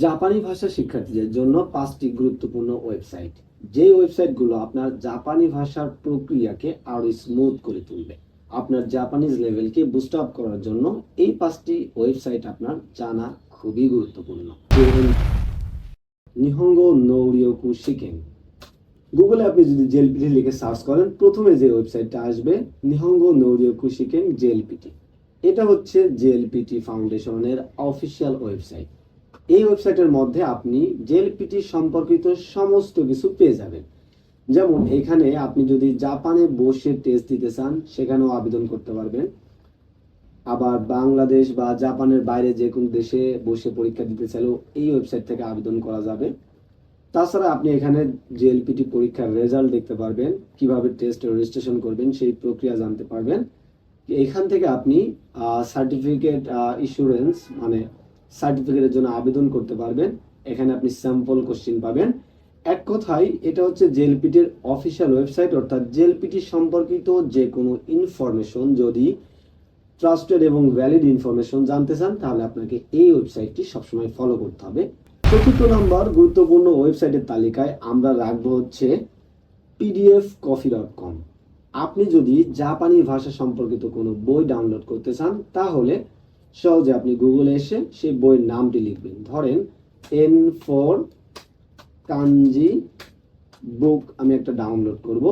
জাপানি ভাষা শিক্ষার্থীদের জন্য পাঁচটি গুরুত্বপূর্ণ ওয়েবসাইট। যে ওয়েবসাইটগুলো আপনার জাপানি ভাষার প্রক্রিয়াকে আরও স্মুথ করে তুলবে। আপনার জাপানিজ লেভেলকে বুস্ট আপ করার জন্য এই পাঁচটি ওয়েবসাইট আপনার জানা খুবই গুরুত্বপূর্ণ। নিহঙ্গো নৌরিওকু শিকেন গুগলে আপনি যদি জেলপিটি লিখে সার্চ করেন, প্রথমে যে ওয়েবসাইটটা আসবে, নিহঙ্গো নৌরিওকু শিকেন জেলপিটি। এটা হচ্ছে জেএলপিটি ফাউন্ডেশনের অফিসিয়াল ওয়েবসাইট এই ওয়েবসাইটের মধ্যে আপনি জেএলপিটি সম্পর্কিত সমস্ত কিছু পেয়ে যাবেন। যেমন এখানে আপনি যদি জাপানে বসে টেস্ট দিতে চান, সেখানেও আবেদন করতে পারবেন। আবার বাংলাদেশ বা জাপানের বাইরে যে কোনো দেশে বসে পরীক্ষা দিতে চাইলেও এই ওয়েবসাইট থেকে আবেদন করা যাবে। তাছাড়া আপনি এখানে জেএলপিটি পরীক্ষার রেজাল্ট দেখতে পারবেন, কীভাবে টেস্ট রেজিস্ট্রেশন করবেন, সেই প্রক্রিয়া জানতে পারবেন। এখান থেকে আপনি সার্টিফিকেট ইস্যুরেন্স মানে সার্টিফিকেটের জন্য আবেদন করতে পারবেন। এখানে আপনি স্যাম্পল কোশ্চিন পাবেন। এক কথায়, এটা হচ্ছে জেএলপিটির অফিসিয়াল ওয়েবসাইট অর্থাৎ জেএলপিটি সম্পর্কিত যে কোনো ইনফরমেশন যদি ট্রাস্টেড এবং ভ্যালিড ইনফরমেশন জানতে চান, তাহলে আপনাকে এই ওয়েবসাইটটি সবসময় ফলো করতে হবে। চতুর্থ নম্বর, গুরুত্বপূর্ণ ওয়েবসাইটের তালিকায় আমরা রাখব হচ্ছে পিডিএফ কফি ডট কম আপনি যদি জাপানি ভাষা সম্পর্কিত কোনো বই ডাউনলোড করতে চান, তাহলে সহজে আপনি গুগলে এসে সেই বইয়ের নামটি লিখবেন। ধরেন এন ফোর কাঞ্জি বুক আমি একটা ডাউনলোড করব।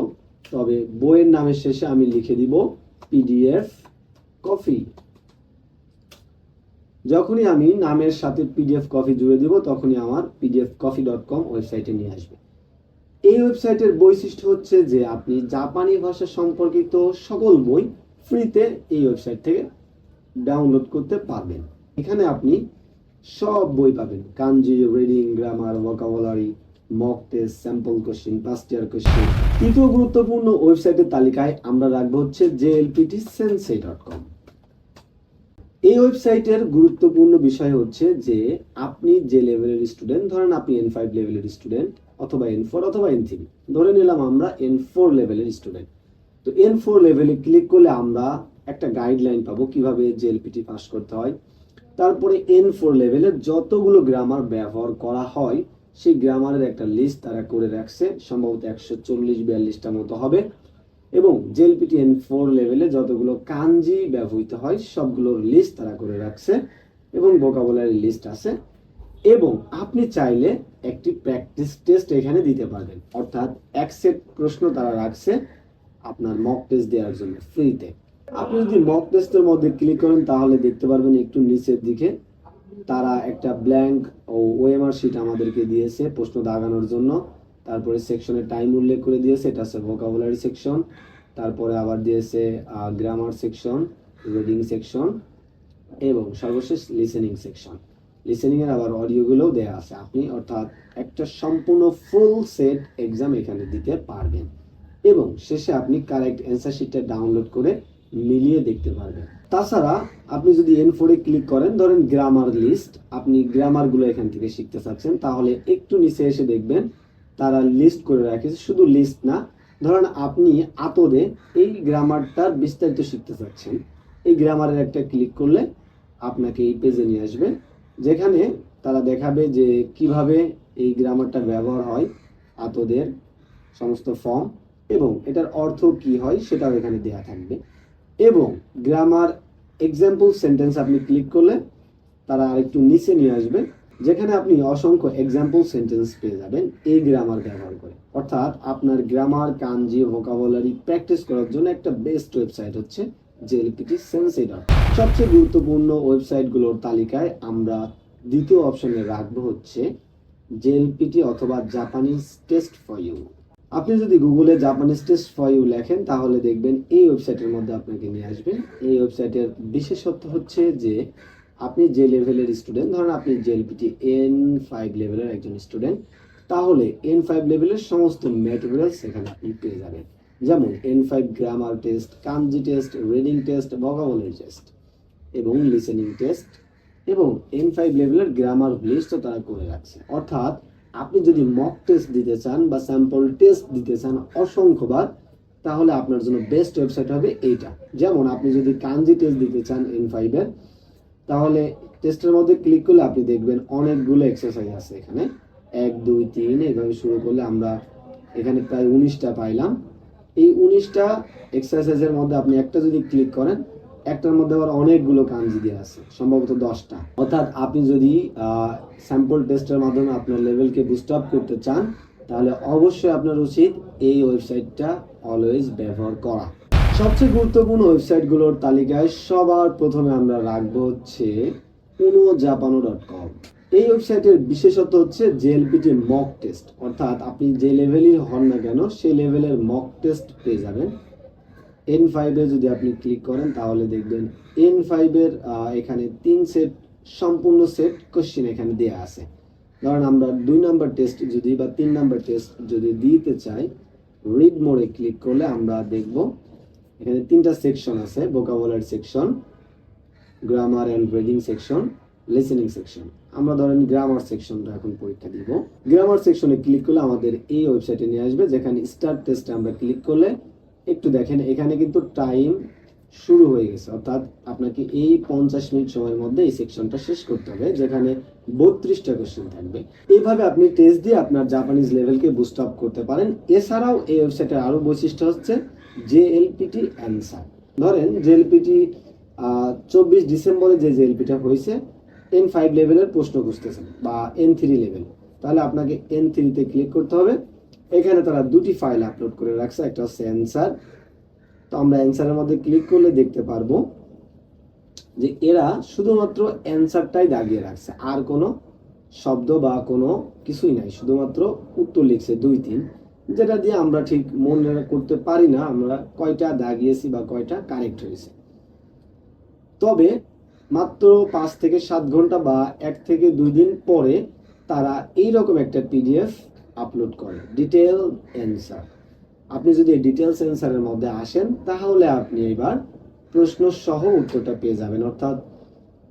তবে বইয়ের নামের শেষে আমি লিখে দিব পিডিএফ কফি যখনই আমি নামের সাথে পিডিএফ কফি জুড়ে দিব, তখনই আমার পিডিএফ কফি ডট কম ওয়েবসাইটে নিয়ে আসবে। এই ওয়েবসাইটের বৈশিষ্ট্য হচ্ছে যে, আপনি জাপানি ভাষা সম্পর্কিত সকল বই ফ্রিতে এই ওয়েবসাইট থেকে ডাউনলোড করতে পারবেন। এখানে আপনি সব বই পাবেন। Kanji reading grammar vocabulary mock test sample question past year question তৃতীয় গুরুত্বপূর্ণ ওয়েবসাইটের তালিকায় আমরা রাখব হচ্ছে জেএলপিটি সেন্সে ডট কম এই ওয়েবসাইটের গুরুত্বপূর্ণ বিষয় হচ্ছে যে, আপনি যে লেভেলের স্টুডেন্ট ধরেন আপনি এন ফাইভ লেভেলের স্টুডেন্ট অথবা এন ফোর অথবা এন থ্রি ধরে নিলাম আমরা এন ফোর লেভেলের স্টুডেন্ট তো এন ফোর লেভেলে ক্লিক করলে আমরা একটা গাইডলাইন পাবো কীভাবে জেএলপিটি পাস করতে হয়। তারপরে এন ফোর লেভেলের যতগুলো গ্রামার ব্যবহার করা হয়, সেই গ্রামারের একটা লিস্ট তারা করে রাখছে, সম্ভবত একশো চল্লিশ বিয়াল্লিশটা মতো হবে। এবং জেএলপিটি এন ফোর লেভেলে যতগুলো কাঞ্জি ব্যবহৃত হয়, সবগুলোর লিস্ট তারা করে রাখছে এবং ভোকাবুলারি লিস্ট আছে। এবং আপনি চাইলে একটি প্র্যাকটিস টেস্ট এখানে দিতে পারবেন। অর্থাৎ এক সেট প্রশ্ন তারা রাখছে আপনার মক টেস্ট দেওয়ার জন্য ফ্রিতে আপনি যদি মক টেস্টের মধ্যে ক্লিক করেন, তাহলে দেখতে পারবেন একটু নিচের দিকে তারা একটা ব্ল্যাঙ্ক ও ওএমআর শিট আমাদেরকে দিয়েছে প্রশ্ন দাগানোর জন্য। তারপরে সেকশনের টাইম উল্লেখ করে দিয়েছে, এটা হচ্ছে ভোকাবুলারি সেকশন তারপরে আবার দিয়েছে গ্রামার সেকশন রিডিং সেকশন এবং সর্বশেষ লিসেনিং সেকশন লিসেনিংয়ের আবার অডিওগুলোও দেওয়া আছে। আপনি অর্থাৎ একটা সম্পূর্ণ ফুল সেট এক্সাম এখানে দিতে পারবেন। এবং শেষে আপনি কারেক্ট অ্যান্সার শিটটা ডাউনলোড করে মিলিয়ে দেখতে পারবেন। তাছাড়া আপনি যদি এন ফোরে ক্লিক করেন, ধরেন গ্রামার লিস্ট আপনি গ্রামারগুলো এখান থেকে শিখতে চাচ্ছেন, তাহলে একটু নিচে এসে দেখবেন, তারা লিস্ট করে রাখেছে, শুধু লিস্ট না। ধরেন আপনি আতদে এই গ্রামারটার বিস্তারিত শিখতে চাচ্ছেন। এই গ্রামারের একটা ক্লিক করলে আপনাকে এই পেজে নিয়ে আসবে, যেখানে তারা দেখাবে যে কীভাবে এই গ্রামারটা ব্যবহার হয়, আতদের সমস্ত ফর্ম এবং এটার অর্থ কি হয় সেটাও এখানে দেয়া থাকবে। এবং গ্রামার এক্সাম্পল সেন্টেন্স আপনি ক্লিক করলে তারা আরেকটু নিচে নিয়ে আসবে, যেখানে আপনি অসংখ্য এক্সাম্পল সেন্টেন্স পেয়ে যাবেন এই গ্রামার ব্যবহার করে। অর্থাৎ আপনার গ্রামার কাঞ্জি ভোকাবুলারি প্র্যাকটিস করার জন্য একটা বেস্ট ওয়েবসাইট হচ্ছে জেএলপিটি সেন্সেডর সবচেয়ে গুরুত্বপূর্ণ ওয়েবসাইটগুলোর তালিকায় আমরা দ্বিতীয় অপশনে রাখব হচ্ছে জেএলপিটি অথবা জাপানিজ টেস্ট ফর ইউ আপনি যদি গুগলে জাপানিজ টেস্ট ফর ইউ লেখেন, তাহলে দেখবেন এই ওয়েবসাইটের মধ্যে আপনাকে নিয়ে আসবে। এই ওয়েবসাইটের বিশেষত্ব হচ্ছে যে, আপনি যে লেভেলের স্টুডেন্ট ধরেন আপনি জেএলপিটি এন ফাইভ লেভেলের একজন স্টুডেন্ট তাহলে এন ফাইভ লেভেলের সমস্ত ম্যাটেরিয়ালস এখানে আপনি পেয়ে যাবেন। যেমন N five grammar test kanji test reading test vocabulary test এবং লিসেনিং টেস্ট এবং এন ফাইভ লেভেলের গ্রামার লিস্টও তারা করে রাখছে। অর্থাৎ আপনি যদি মক টেস্ট দিতে চান বা স্যাম্পল টেস্ট দিতে চান অসংখ্যবার, তাহলে আপনার জন্য বেস্ট ওয়েবসাইট হবে এইটা। যেমন আপনি যদি কাঞ্জি টেস্ট দিতে চান এন ফাইভের তাহলে টেস্টের মধ্যে ক্লিক করলে আপনি দেখবেন অনেকগুলো এক্সারসাইজ আছে এখানে। এক, দুই, তিন এইভাবে শুরু করলে আমরা এখানে প্রায় উনিশটা পাইলাম। এই উনিশটা এক্সারসাইজের মধ্যে আপনি একটা যদি ক্লিক করেন একটার মধ্যে আবার অনেকগুলো কাঞ্জি দেওয়া আছে, সম্ভবত দশটা। অর্থাৎ আপনি যদি স্যাম্পল টেস্টের মাধ্যমে আপনার লেভেলকে বুস্ট আপ করতে চান, তাহলে অবশ্যই আপনার উচিত এই ওয়েবসাইটটা অলওয়েজ ব্যবহার করা। সবচেয়ে গুরুত্বপূর্ণ ওয়েবসাইটগুলোর তালিকায় সবার প্রথমে আমরা রাখব হচ্ছে উনো জাপানো ডট কম এই ওয়েবসাইটের বিশেষত্ব হচ্ছে জেএলপিটি মক টেস্ট অর্থাৎ আপনি যে লেভেলই হন না কেন, সেই লেভেলের মক টেস্ট পেয়ে যাবেন। এন ফাইভে যদি আপনি ক্লিক করেন, তাহলে দেখবেন এন ফাইভের এখানে তিন সেট সম্পূর্ণ সেট কোশ্চেন এখানে দেয়া আছে। ধরেন আমরা দুই নাম্বার টেস্ট যদি বা তিন নাম্বার টেস্ট যদি দিতে চাই রিড মোডে ক্লিক করলে আমরা দেখব, এখানে তিনটা সেকশন আছে vocabulary section grammar and reading section listening section আমরা ধরেন গ্রামার সেকশনটা এখন পরীক্ষা দিব। গ্রামার সেকশনে ক্লিক করলে আমাদের এই ওয়েবসাইটে নিয়ে আসবে, যেখানে স্টার্ট টেস্টে আমরা ক্লিক করলে একটু দেখেন, এখানে কিন্তু টাইম শুরু হয়ে গেছে। অর্থাৎ আপনাকে এই পঞ্চাশ মিনিট সময়ের মধ্যে এই সেকশনটা শেষ করতে হবে, যেখানে বত্রিশটা কোশ্চেন থাকবে। এইভাবে আপনি টেস্ট দিয়ে আপনার জাপানিজ লেভেলকে বুস্ট আপ করতে পারেন। এছাড়াও এই ওয়েবসাইটের আরও বৈশিষ্ট্য হচ্ছে জেএলপিটি অ্যান্সার ধরেন জেএলপিটি চব্বিশ ডিসেম্বরে যে জেএলপিটা হয়েছে এন ফাইভ লেভেলের প্রশ্ন খুঁজতেছেন বা এন থ্রি লেভেল তাহলে আপনাকে এন থ্রিতে ক্লিক করতে হবে। এখানে তারা দুটি ফাইল আপলোড করে রাখছে, একটা হচ্ছে অ্যান্সার তো আমরা অ্যান্সারের মধ্যে ক্লিক করলে দেখতে পারব যে এরা শুধুমাত্র অ্যান্সারটাই দাগিয়ে রাখছে, আর কোনো শব্দ বা কোনো কিছুই নাই, শুধুমাত্র উত্তর লিখছে দুই, তিন, যেটা দিয়ে আমরা ঠিক মনে করতে পারি না আমরা কয়টা দাগিয়েছি বা কয়টা কারেক্ট হয়েছে। তবে মাত্র পাঁচ থেকে সাত ঘণ্টা বা এক থেকে দুই দিন পরে তারা এই রকম একটা পিডিএফ আপলোড করে ডিটেল অ্যান্সার আপনি যদি ডিটেলস অ্যান্সারের মধ্যে আসেন, তাহলে আপনি এবার প্রশ্ন সহ উত্তরটা পেয়ে যাবেন। অর্থাৎ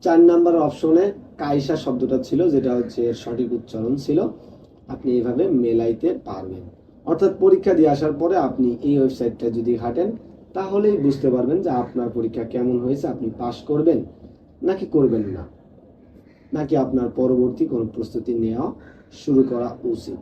চার নাম্বার অপশনে কাইসা শব্দটা ছিল, যেটা হচ্ছে সঠিক উচ্চারণ ছিল। আপনি এভাবে মেলাইতে পারবেন। অর্থাৎ পরীক্ষা দিয়ে আসার পরে আপনি এই ওয়েবসাইটটা যদি ঘাটেন, তাহলেই বুঝতে পারবেন যে আপনার পরীক্ষা কেমন হয়েছে, আপনি পাশ করবেন নাকি করবেন না। নাকি আপনার পরবর্তী কোনো প্রস্তুতি নেওয়া শুরু করা উচিত।